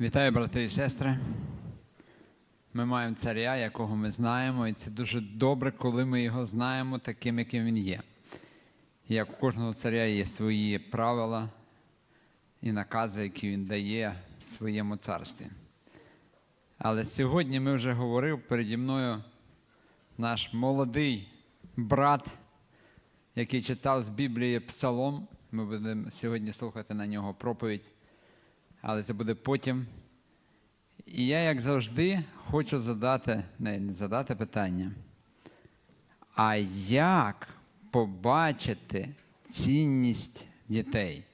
Вітаю, брати і сестри. Ми маємо царя, якого ми знаємо, і це дуже добре, коли ми його знаємо таким, яким він є. Як у кожного царя є свої правила і накази, які він дає своєму царстві. Але сьогодні ми вже говорив переді мною наш молодий брат, який читав з Біблії Псалом. Ми будемо сьогодні слухати на нього проповідь, але це буде потім. І я, як завжди, хочу задати, не, не задати питання. А як побачити цінність дітей?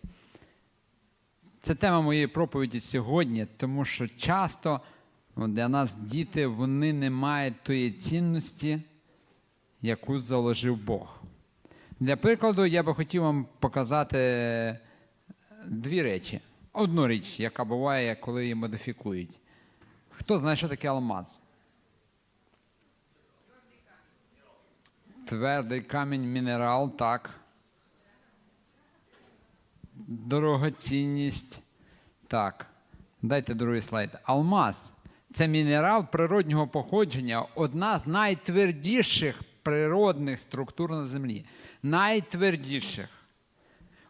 Це тема моєї проповіді сьогодні, тому що часто ну, для нас діти вони не мають тої цінності, яку заложив Бог. Для прикладу, я би хотів вам показати дві речі. Одну річ, яка буває, коли її модифікують. Хто знає, що таке алмаз? Твердий камінь, мінерал, так. Дорогоцінність. Так. Дайте другий слайд. Алмаз це мінерал природнього походження, одна з найтвердіших природних структур на землі. Найтвердіших.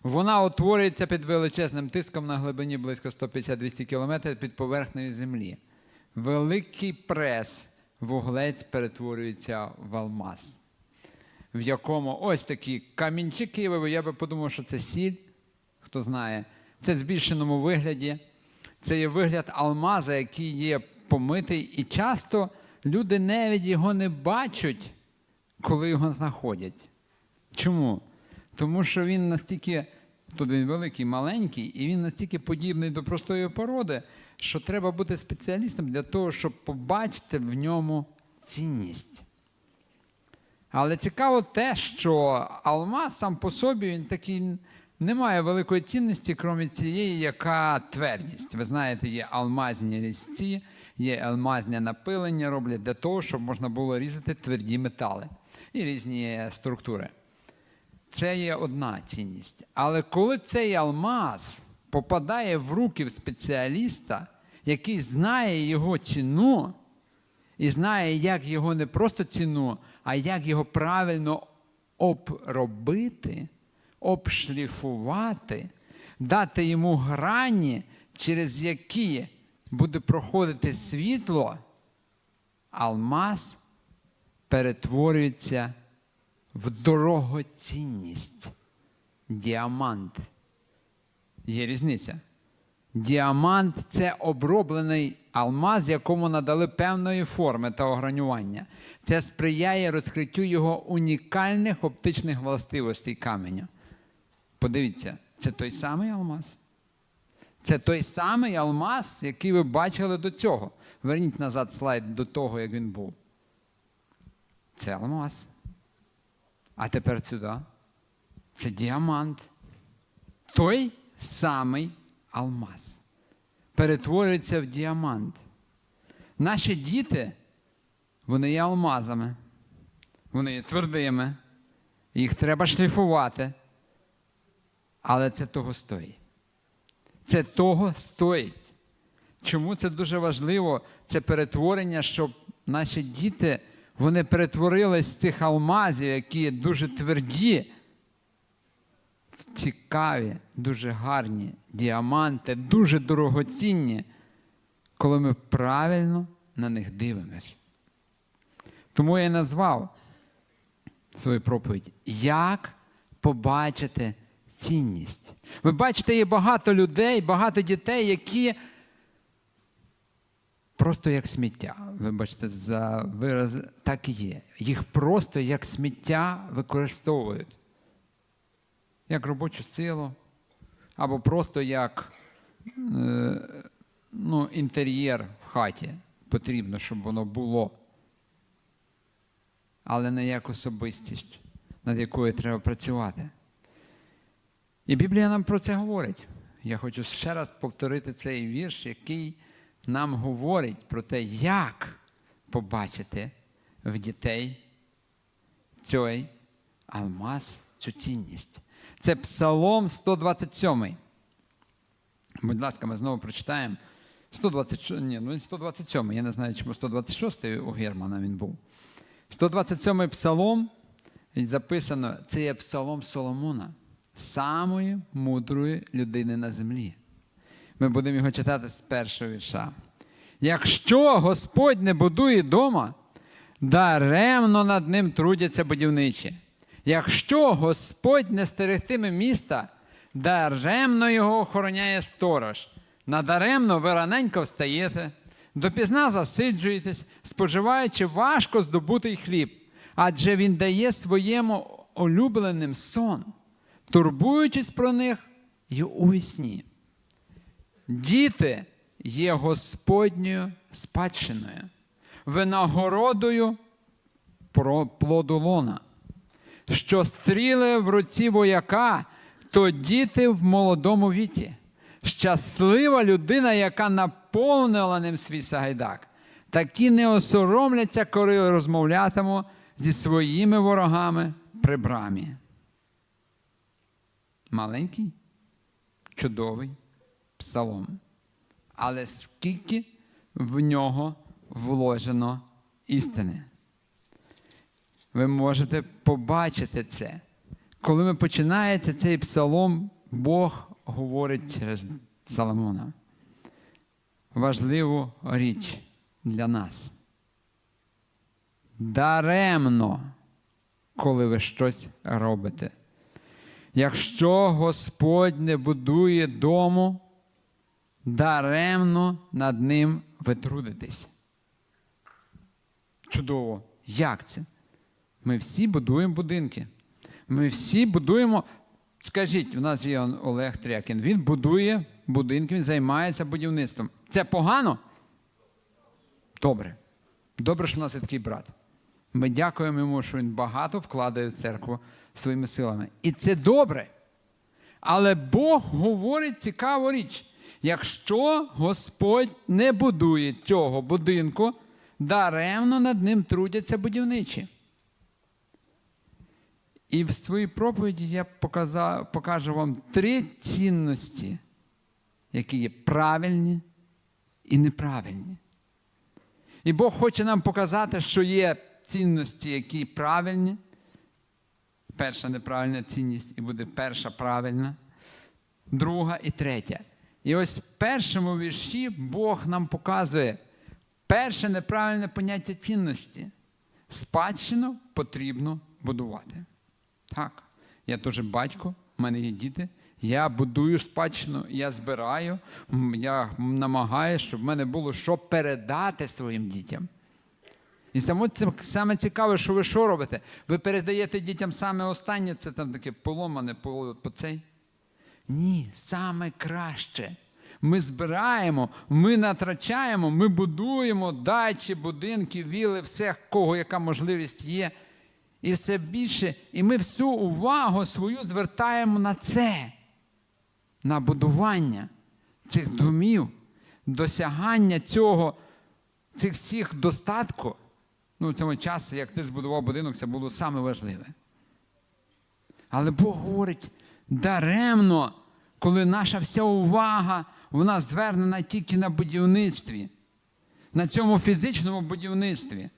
Вона утворюється під величезним тиском на глибині близько 150-200 км під поверхнею землі. Великий прес, вуглець перетворюється в алмаз, в якому ось такі камінчики, я би подумав, що це сіль, хто знає, це в збільшеному вигляді. Це є вигляд алмаза, який є помитий, і часто люди навіть його не бачать, коли його знаходять. Чому? Тому що він настільки, тут він великий, маленький, і він настільки подібний до простої породи, що треба бути спеціалістом для того, щоб побачити в ньому цінність. Але цікаво те, що алмаз сам по собі він такий не має великої цінності, крім цієї, яка твердість. Ви знаєте, є алмазні різці, є алмазне напилення роблять для того, щоб можна було різати тверді метали і різні структури. Це є одна цінність. Але коли цей алмаз попадає в руки спеціаліста, який знає його ціну, і знає, як його не просто ціну, а як його правильно обробити, обшліфувати, дати йому грані, через які буде проходити світло, алмаз перетворюється в дорогоцінність. Діамант. Є різниця. Діамант це оброблений алмаз, якому надали певної форми та огранювання. Це сприяє розкриттю його унікальних оптичних властивостей каменю. Подивіться, це той самий алмаз. Це той самий алмаз, який ви бачили до цього. Верніть назад слайд до того, як він був. Це алмаз. А тепер сюди. Це діамант. Той самий алмаз. Перетворюється в діамант. Наші діти, вони є алмазами. Вони є твердими. Їх треба шліфувати. Але це того стоїть. Це того стоїть. Чому це дуже важливо? Це перетворення, щоб наші діти вони перетворились з цих алмазів, які дуже тверді, в цікаві, дуже гарні діаманти, дуже дорогоцінні, коли ми правильно на них дивимось. Тому я назвав свою проповідь Як побачити цінність? Ви бачите, є багато людей, багато дітей, які просто як сміття. Вибачте, за вираз так і є. Їх просто як сміття використовують. Як робочу силу, або просто як е, ну, інтер'єр в хаті. Потрібно, щоб воно було. Але не як особистість, над якою треба працювати. І Біблія нам про це говорить. Я хочу ще раз повторити цей вірш, який нам говорить про те, як побачити в дітей цей алмаз, цю цінність. Це Псалом 127. Будь ласка, ми знову прочитаємо 126, ні, ну 127, я не знаю, чому 126 у Германа він був. 127 псалом, записано, це є псалом Соломона, самої мудрої людини на землі. Ми будемо його читати з першого вірша. Якщо Господь не будує дома, даремно над ним трудяться будівничі. Якщо Господь не стерегтиме міста, даремно його охороняє сторож. Надаремно ви раненько встаєте, допізна засиджуєтесь, споживаючи важко здобутий хліб, адже він дає своєму улюбленим сон, турбуючись про них й у вісні. Діти є Господньою спадщиною, винагородою про плоду лона. Що стріли в руці вояка, то діти в молодому віці. Щаслива людина, яка наповнила ним свій сагайдак. Такі не осоромляться, коли розмовлятиму зі своїми ворогами при брамі. Маленький, чудовий псалом. Але скільки в нього вложено істини. Ви можете побачити це. Коли ми починається цей псалом, Бог говорить через Соломона. Важливу річ для нас. Даремно, коли ви щось робите. Якщо Господь не будує дому, даремно над ним ви трудитесь. Чудово. Як це? Ми всі будуємо будинки. Ми всі будуємо. Скажіть, у нас є Олег Трякін. Він будує будинки, він займається будівництвом. Це погано? Добре. Добре, що в нас є такий брат. Ми дякуємо йому, що він багато вкладає в церкву своїми силами. І це добре. Але Бог говорить цікаву річ. Якщо Господь не будує цього будинку, даремно над ним трудяться будівничі. І в своїй проповіді я показав, покажу вам три цінності, які є правильні і неправильні. І Бог хоче нам показати, що є цінності, які правильні. Перша неправильна цінність, і буде перша правильна, друга і третя. І ось в першому вірші Бог нам показує перше неправильне поняття цінності. Спадщину потрібно будувати. Так, я теж батько, в мене є діти. Я будую спадщину, я збираю, я намагаюся, щоб в мене було що передати своїм дітям. І саме, саме цікаве, що ви що робите? Ви передаєте дітям саме останнє, це там таке поломане по, по цей. Ні, саме краще. Ми збираємо, ми натрачаємо, ми будуємо дачі, будинки, віли, все, кого яка можливість є. І все більше. І ми всю увагу свою звертаємо на це, на будування цих домів, досягання цього, цих всіх достатку. Ну, в часі, як ти збудував будинок, це було саме важливе. Але Бог говорить даремно, коли наша вся увага вона звернена тільки на будівництві, на цьому фізичному будівництві.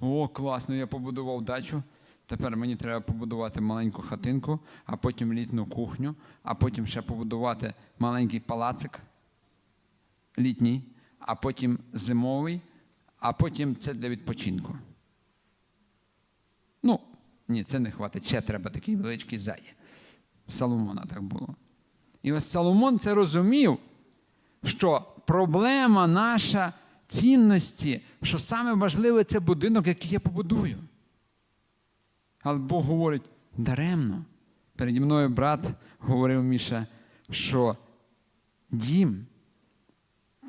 О, класно, я побудував дачу. Тепер мені треба побудувати маленьку хатинку, а потім літню кухню, а потім ще побудувати маленький палацик літній, а потім зимовий, а потім це для відпочинку. Ну, ні, це не хватить. Ще треба такий величкий ззаді. Соломона так було. І ось Соломон це розумів, що проблема наша цінності, що саме важливе це будинок, який я побудую. Але Бог говорить даремно. Переді мною брат говорив Міша, що дім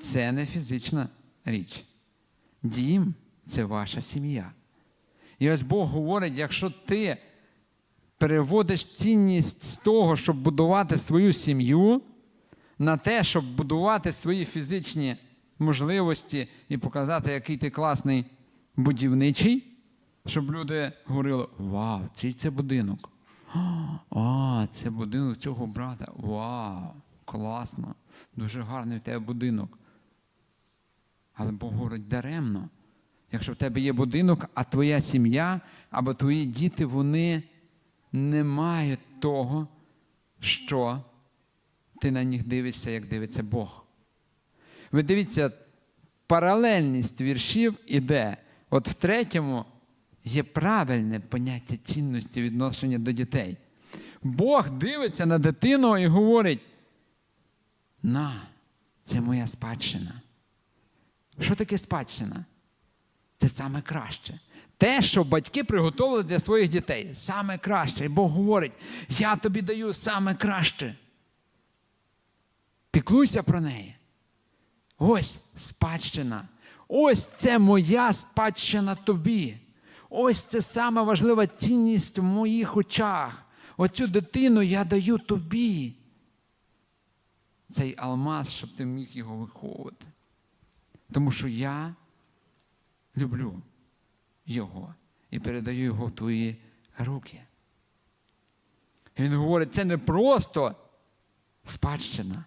це не фізична річ. Дім це ваша сім'я. І ось Бог говорить, якщо ти переводиш цінність з того, щоб будувати свою сім'ю, на те, щоб будувати свої фізичні можливості і показати, який ти класний будівничий, щоб люди говорили: Вау, цей це будинок. А, це будинок цього брата. Вау, класно, дуже гарний в тебе будинок. Але Бог говорить даремно. Якщо в тебе є будинок, а твоя сім'я або твої діти, вони не мають того, що ти на них дивишся, як дивиться Бог. Ви дивіться, паралельність віршів іде. От в третьому є правильне поняття цінності відношення до дітей. Бог дивиться на дитину і говорить: на, це моя спадщина. Що таке спадщина? Це саме краще. Те, що батьки приготували для своїх дітей, саме краще. І Бог говорить: я тобі даю саме краще. Піклуйся про неї. Ось спадщина. Ось це моя спадщина тобі. Ось це сама важлива цінність в моїх очах. Оцю дитину я даю тобі. Цей алмаз, щоб ти міг його виховувати. Тому що я люблю його і передаю його в твої руки. Він говорить, це не просто спадщина,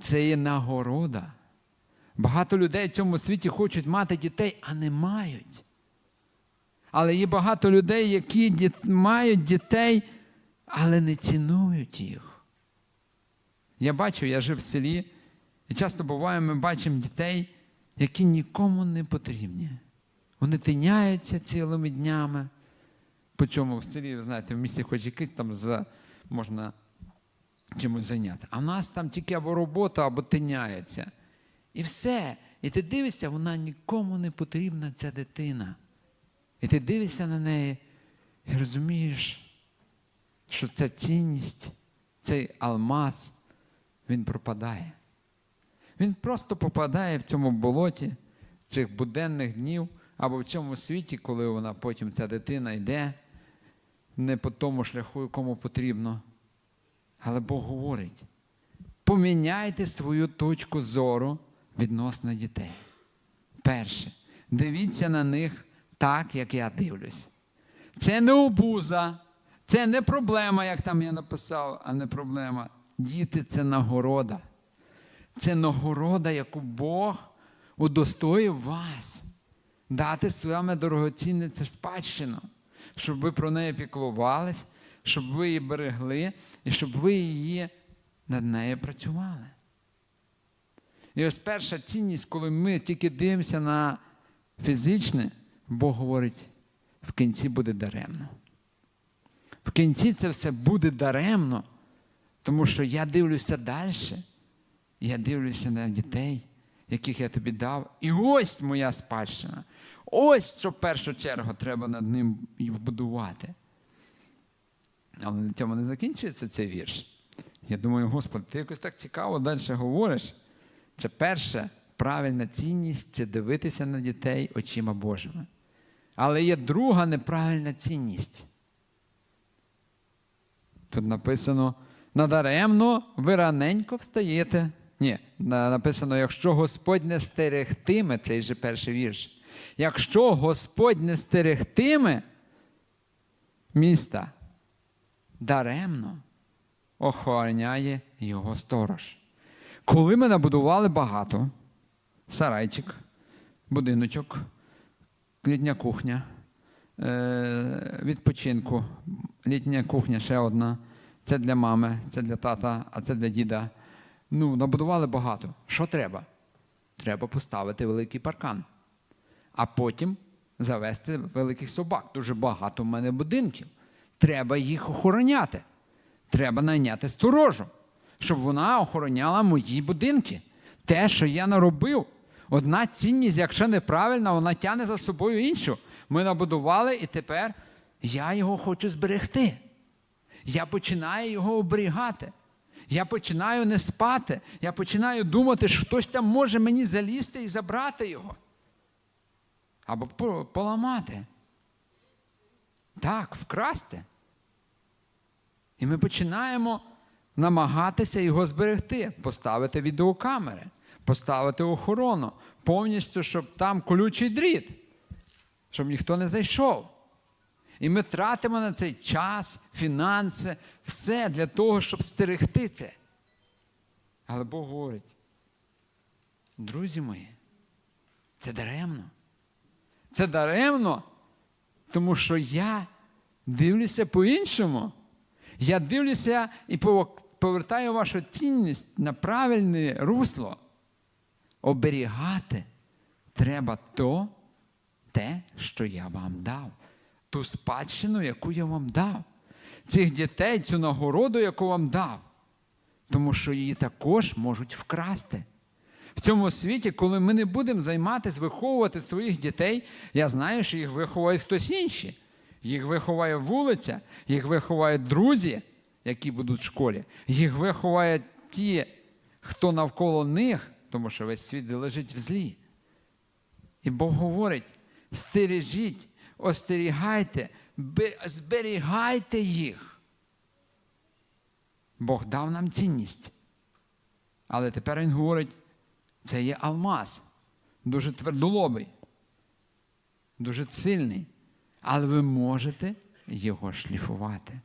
це є нагорода. Багато людей в цьому світі хочуть мати дітей, а не мають. Але є багато людей, які діт... мають дітей, але не цінують їх. Я бачив, я жив в селі, і часто буває, ми бачимо дітей, які нікому не потрібні. Вони тиняються цілими днями. По чому в селі, ви знаєте, в місті хоч якийсь там за, можна чимось зайняти. А в нас там тільки або робота, або тиняються. І все. І ти дивишся, вона нікому не потрібна, ця дитина. І ти дивишся на неї і розумієш, що ця цінність, цей алмаз, він пропадає. Він просто попадає в цьому болоті цих буденних днів або в цьому світі, коли вона потім ця дитина йде не по тому шляху, якому потрібно. Але Бог говорить: поміняйте свою точку зору відносно дітей. Перше, дивіться на них так, як я дивлюсь. Це не обуза, це не проблема, як там я написав, а не проблема. Діти це нагорода. Це нагорода, яку Бог удостоїв вас. Дати саме дорогоцінне це спадщину, щоб ви про неї піклувались, щоб ви її берегли і щоб ви її над нею працювали. І ось перша цінність, коли ми тільки дивимося на фізичне, Бог говорить, в кінці буде даремно. В кінці це все буде даремно, тому що я дивлюся далі. Я дивлюся на дітей, яких я тобі дав. І ось моя спадщина. Ось що в першу чергу треба над ним і вбудувати. Але на цьому не закінчується цей вірш. Я думаю, Господи, ти якось так цікаво далі говориш. Це перша правильна цінність це дивитися на дітей очима Божими. Але є друга неправильна цінність. Тут написано: надаремно ви раненько встаєте. Ні, написано, якщо Господь не стерегтиме, цей же перший вірш. Якщо Господь не стерегтиме міста, даремно охороняє його сторож. Коли ми набудували багато, сарайчик, будиночок, літня кухня, е, відпочинку, літня кухня ще одна. Це для мами, це для тата, а це для діда. Ну, набудували багато. Що треба? Треба поставити великий паркан. А потім завести великих собак. Дуже багато в мене будинків. Треба їх охороняти. Треба найняти сторожу, щоб вона охороняла мої будинки. Те, що я наробив, одна цінність, якщо неправильна, вона тягне за собою іншу. Ми набудували, і тепер я його хочу зберегти. Я починаю його оберігати. Я починаю не спати. Я починаю думати, що хтось там може мені залізти і забрати його. Або поламати. Так, вкрасти. І ми починаємо намагатися його зберегти, поставити відеокамери, поставити охорону, повністю, щоб там колючий дріт, щоб ніхто не зайшов. І ми тратимо на цей час, фінанси, все для того, щоб стерегти це. Але Бог говорить, друзі мої, Це даремно. Це даремно, тому що я дивлюся по-іншому. Я дивлюся і повертаю вашу цінність на правильне русло. Оберігати треба то, те, що я вам дав, ту спадщину, яку я вам дав, цих дітей, цю нагороду, яку вам дав. Тому що її також можуть вкрасти. В цьому світі, коли ми не будемо займатися виховувати своїх дітей, я знаю, що їх виховує хтось інший. Їх виховає вулиця, їх виховають друзі, які будуть в школі, їх виховають ті, хто навколо них, тому що весь світ лежить в злі. І Бог говорить: стережіть, остерігайте, зберігайте їх. Бог дав нам цінність. Але тепер Він говорить, це є алмаз, дуже твердолобий, дуже сильний. Але ви можете його шліфувати.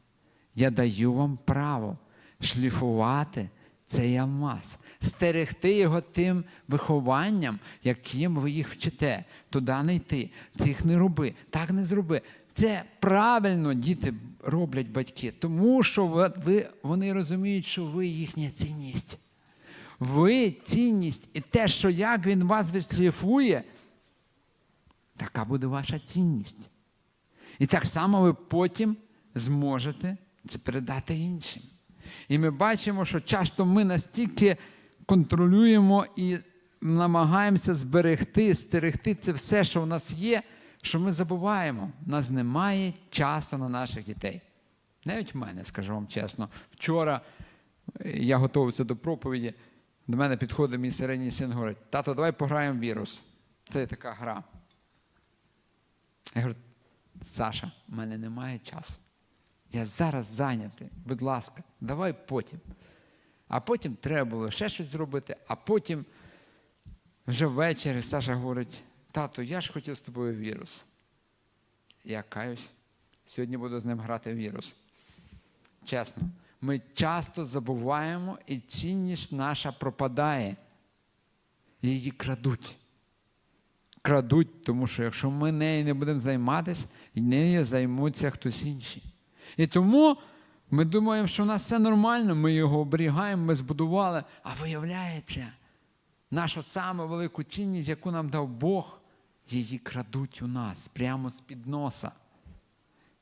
Я даю вам право шліфувати цей алмаз, стерегти його тим вихованням, яким ви їх вчите. Туди не йти, тих не роби, так не зроби. Це правильно діти роблять батьки, тому що ви, вони розуміють, що ви їхня цінність. Ви цінність і те, що як він вас відшліфує, така буде ваша цінність. І так само ви потім зможете це передати іншим. І ми бачимо, що часто ми настільки контролюємо і намагаємося зберегти, стерегти це все, що в нас є, що ми забуваємо. У нас немає часу на наших дітей. Навіть в мене, скажу вам чесно, вчора я готувався до проповіді. До мене підходить мій середній син говорить, тато, давай пограємо в вірус. Це така гра. Я говорю, Саша, в мене немає часу. Я зараз зайнятий, будь ласка, давай потім. А потім треба було ще щось зробити, а потім вже ввечері Саша говорить, тато, я ж хотів з тобою вірус. Я каюсь, сьогодні буду з ним грати вірус. Чесно, ми часто забуваємо і цінність наша пропадає. Її крадуть крадуть, тому що якщо ми нею не будемо займатися, нею займуться хтось інший. І тому ми думаємо, що у нас все нормально, ми його оберігаємо, ми збудували, а виявляється, нашу саму велику цінність, яку нам дав Бог, її крадуть у нас прямо з-під носа.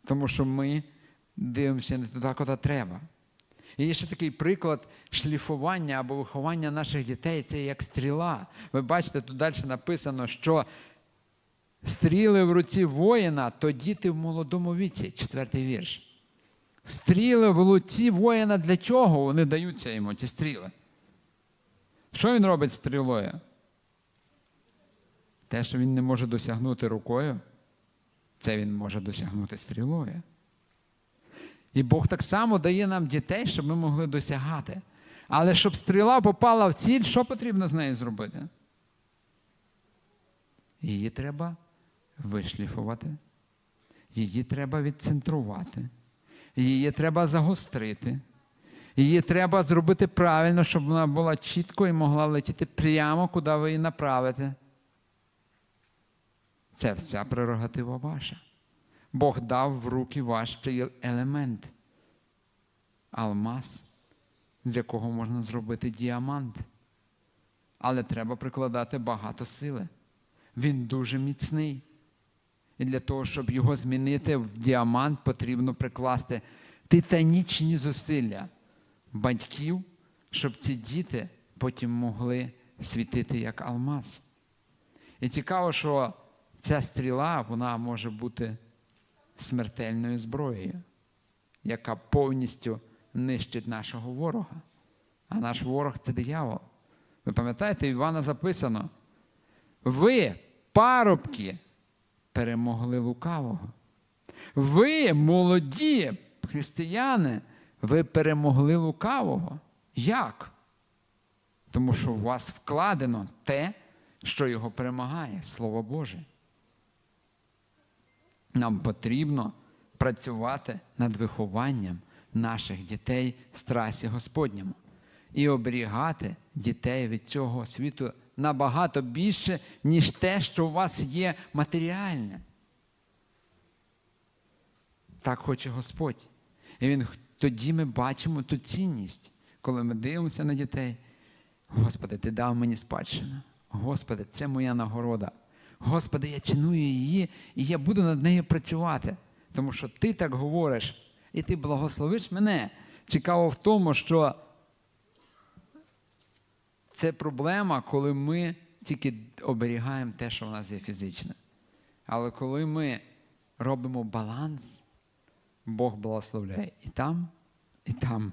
Тому що ми дивимося не туди, куди треба. І є ще такий приклад шліфування або виховання наших дітей це як стріла. Ви бачите, тут далі написано, що стріли в руці воїна, то діти в молодому віці, четвертий вірш. Стріли в руці воїна для чого? Вони даються йому, ці стріли. Що він робить стрілою? Те, що він не може досягнути рукою, це він може досягнути стрілою. І Бог так само дає нам дітей, щоб ми могли досягати. Але щоб стріла попала в ціль, що потрібно з нею зробити? Її треба вишліфувати, її треба відцентрувати, її треба загострити, її треба зробити правильно, щоб вона була чітко і могла летіти прямо, куди ви її направите. Це вся прерогатива ваша. Бог дав в руки ваш цей елемент, алмаз, з якого можна зробити діамант. Але треба прикладати багато сили. Він дуже міцний. І для того, щоб його змінити в діамант, потрібно прикласти титанічні зусилля батьків, щоб ці діти потім могли світити як алмаз. І цікаво, що ця стріла вона може бути смертельною зброєю, яка повністю нищить нашого ворога. А наш ворог це диявол. Ви пам'ятаєте, Івана записано: ви, парубки, перемогли лукавого. Ви, молоді християни, ви перемогли лукавого. Як? Тому що у вас вкладено те, що його перемагає, Слово Боже. Нам потрібно працювати над вихованням наших дітей в страсі Господньому і оберігати дітей від цього світу набагато більше, ніж те, що у вас є матеріальне. Так хоче Господь. І він, тоді ми бачимо ту цінність, коли ми дивимося на дітей. Господи, ти дав мені спадщину. Господи, це моя нагорода. Господи, я ціную її, і я буду над нею працювати. Тому що ти так говориш, і ти благословиш мене. Цікаво в тому, що це проблема, коли ми тільки оберігаємо те, що в нас є фізичне. Але коли ми робимо баланс, Бог благословляє і там, і там.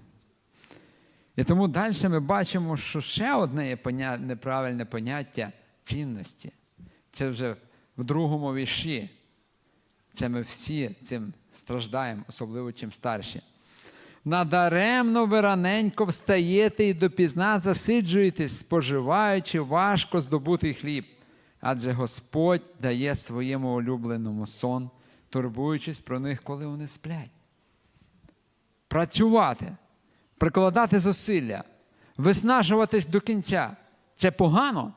І тому далі ми бачимо, що ще одне є неправильне поняття цінності. Це вже в другому вірші. Це ми всі цим страждаємо, особливо чим старші. Надаремно ви раненько встаєте і допізна засиджуєтесь, споживаючи важко здобутий хліб. Адже Господь дає своєму улюбленому сон, турбуючись про них, коли вони сплять. Працювати, прикладати зусилля, виснажуватись до кінця. Це погано?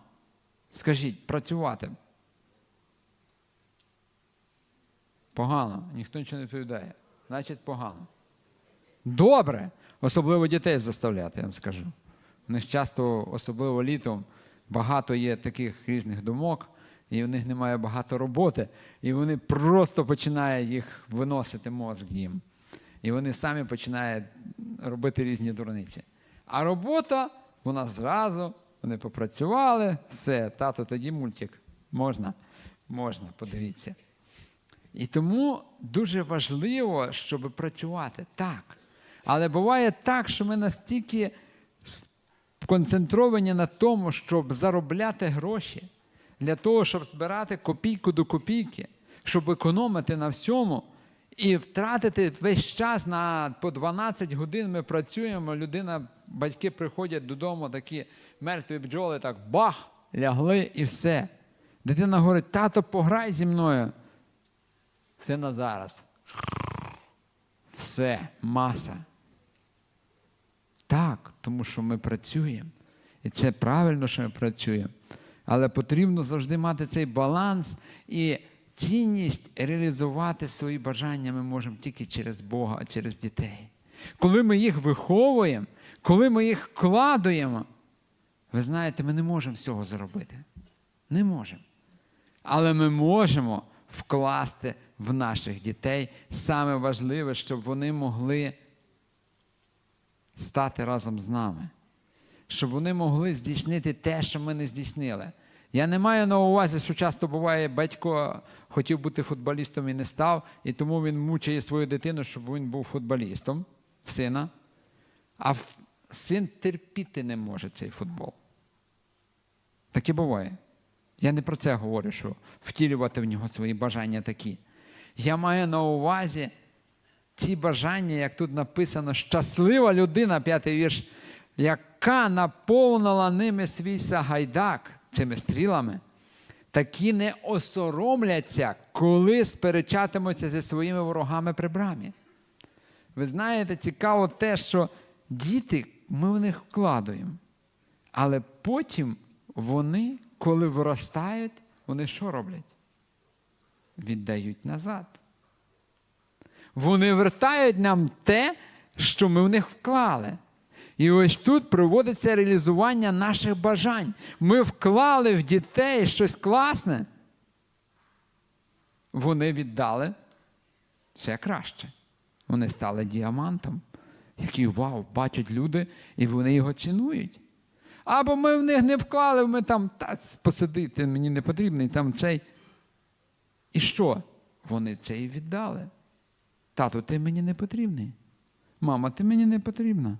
Скажіть, працювати. Погано. Ніхто нічого не відповідає. Значить, погано. Добре, особливо дітей заставляти, я вам скажу. У них часто, особливо літом, багато є таких різних думок, і в них немає багато роботи, і вони просто починають їх виносити мозк їм. І вони самі починають робити різні дурниці. А робота, вона зразу, вони попрацювали, все, тато, тоді мультик. Можна? Можна, подивіться. І тому дуже важливо, щоб працювати так. Але буває так, що ми настільки концентровані на тому, щоб заробляти гроші, для того, щоб збирати копійку до копійки, щоб економити на всьому і втратити весь час на по 12 годин ми працюємо. Людина, батьки приходять додому, такі мертві бджоли, так бах, лягли і все. Дитина говорить, тато, пограй зі мною. Сина зараз. Все, маса. Так, тому що ми працюємо. І це правильно, що ми працюємо. Але потрібно завжди мати цей баланс і цінність реалізувати свої бажання ми можемо тільки через Бога, а через дітей. Коли ми їх виховуємо, коли ми їх вкладуємо, ви знаєте, ми не можемо всього зробити. Не можемо. Але ми можемо вкласти в наших дітей саме важливе, щоб вони могли стати разом з нами, щоб вони могли здійснити те, що ми не здійснили. Я не маю на увазі, що часто буває, батько хотів бути футболістом і не став, і тому він мучає свою дитину, щоб він був футболістом, сина. А син терпіти не може цей футбол. Таке буває. Я не про це говорю, що втілювати в нього свої бажання такі. Я маю на увазі ці бажання, як тут написано, щаслива людина, п'ятий вірш, яка наповнила ними свій сагайдак цими стрілами, такі не осоромляться, коли сперечатимуться зі своїми ворогами при брамі. Ви знаєте, цікаво те, що діти, ми в них вкладуємо. Але потім вони, коли виростають, вони що роблять? Віддають назад. Вони вертають нам те, що ми в них вклали. І ось тут проводиться реалізування наших бажань. Ми вклали в дітей щось класне. Вони віддали ще краще. Вони стали діамантом, який вау, бачать люди, і вони його цінують. Або ми в них не вклали, ми там та, посидити, мені не потрібний там цей. І що? Вони це і віддали. Тату, ти мені не потрібний. Мама, ти мені не потрібна.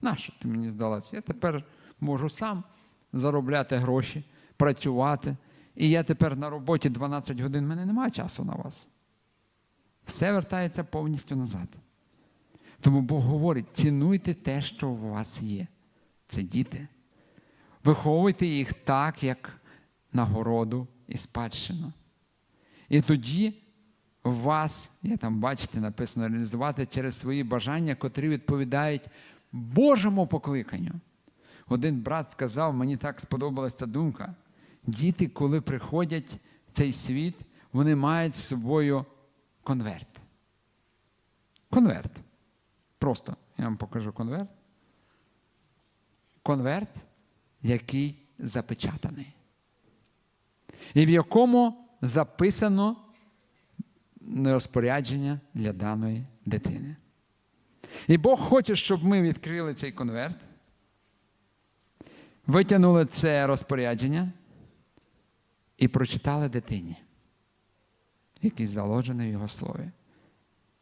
Нащо ти мені здалася? Я тепер можу сам заробляти гроші, працювати. І я тепер на роботі 12 годин, в мене немає часу на вас. Все вертається повністю назад. Тому Бог говорить: цінуйте те, що у вас є. Це діти. Виховуйте їх так, як нагороду і спадщину. І тоді вас, я там бачите, написано, реалізувати через свої бажання, котрі відповідають Божому покликанню. один брат сказав, мені так сподобалася ця думка. Діти, коли приходять в цей світ, вони мають з собою конверт. Конверт. Просто я вам покажу конверт. Конверт, який запечатаний. І в якому записано розпорядження для даної дитини. І Бог хоче, щоб ми відкрили цей конверт, витягнули це розпорядження і прочитали дитині, який заложений в його слові,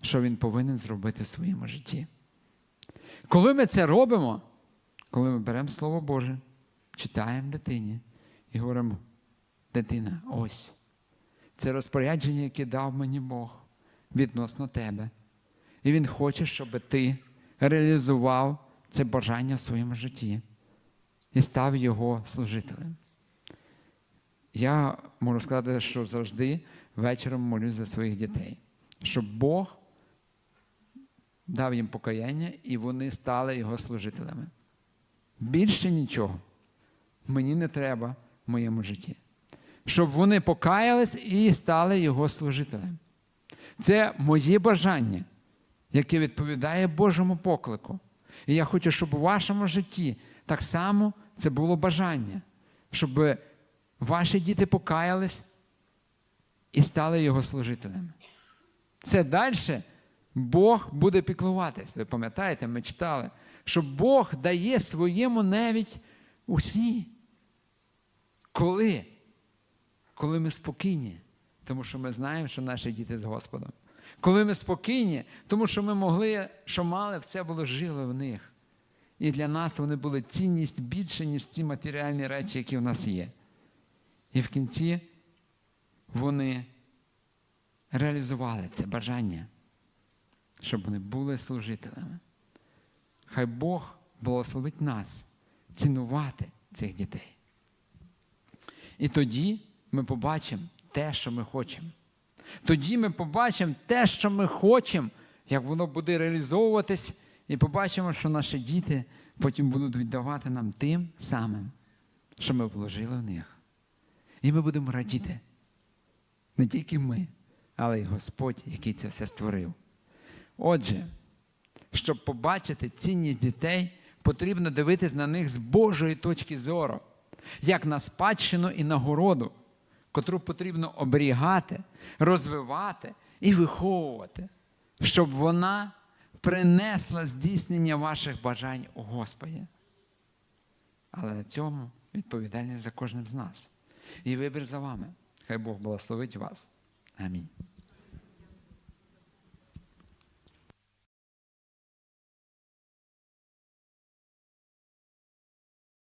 що він повинен зробити в своєму житті. Коли ми це робимо, коли ми беремо Слово Боже, читаємо дитині і говоримо, дитина, ось. Це розпорядження, яке дав мені Бог відносно тебе. І Він хоче, щоб ти реалізував це бажання в своєму житті і став його служителем. Я можу сказати, що завжди вечором молюсь за своїх дітей, щоб Бог дав їм покаяння і вони стали його служителями. Більше нічого мені не треба в моєму житті. Щоб вони покаялись і стали його служителем. Це моє бажання, яке відповідає Божому поклику. І я хочу, щоб у вашому житті так само це було бажання, щоб ваші діти покаялись і стали його служителями. Це далі Бог буде піклуватись. Ви пам'ятаєте, ми читали, що Бог дає своєму навіть у сні. Коли? Коли ми спокійні, тому що ми знаємо, що наші діти з Господом. Коли ми спокійні, тому що ми могли, що мали, все було жило в них. І для нас вони були цінність більше, ніж ці матеріальні речі, які в нас є. І в кінці вони реалізували це бажання, щоб вони були служителями. Хай Бог благословить нас цінувати цих дітей. І тоді ми побачимо те, що ми хочемо. Тоді ми побачимо те, що ми хочемо, як воно буде реалізовуватись, і побачимо, що наші діти потім будуть віддавати нам тим самим, що ми вложили в них. І ми будемо радіти. Не тільки ми, але й Господь, який це все створив. Отже, щоб побачити цінність дітей, потрібно дивитись на них з Божої точки зору, як на спадщину і нагороду, котру потрібно оберігати, розвивати і виховувати, щоб вона принесла здійснення ваших бажань у Господі. Але на цьому відповідальність за кожним з нас. І вибір за вами. Хай Бог благословить вас. Амінь.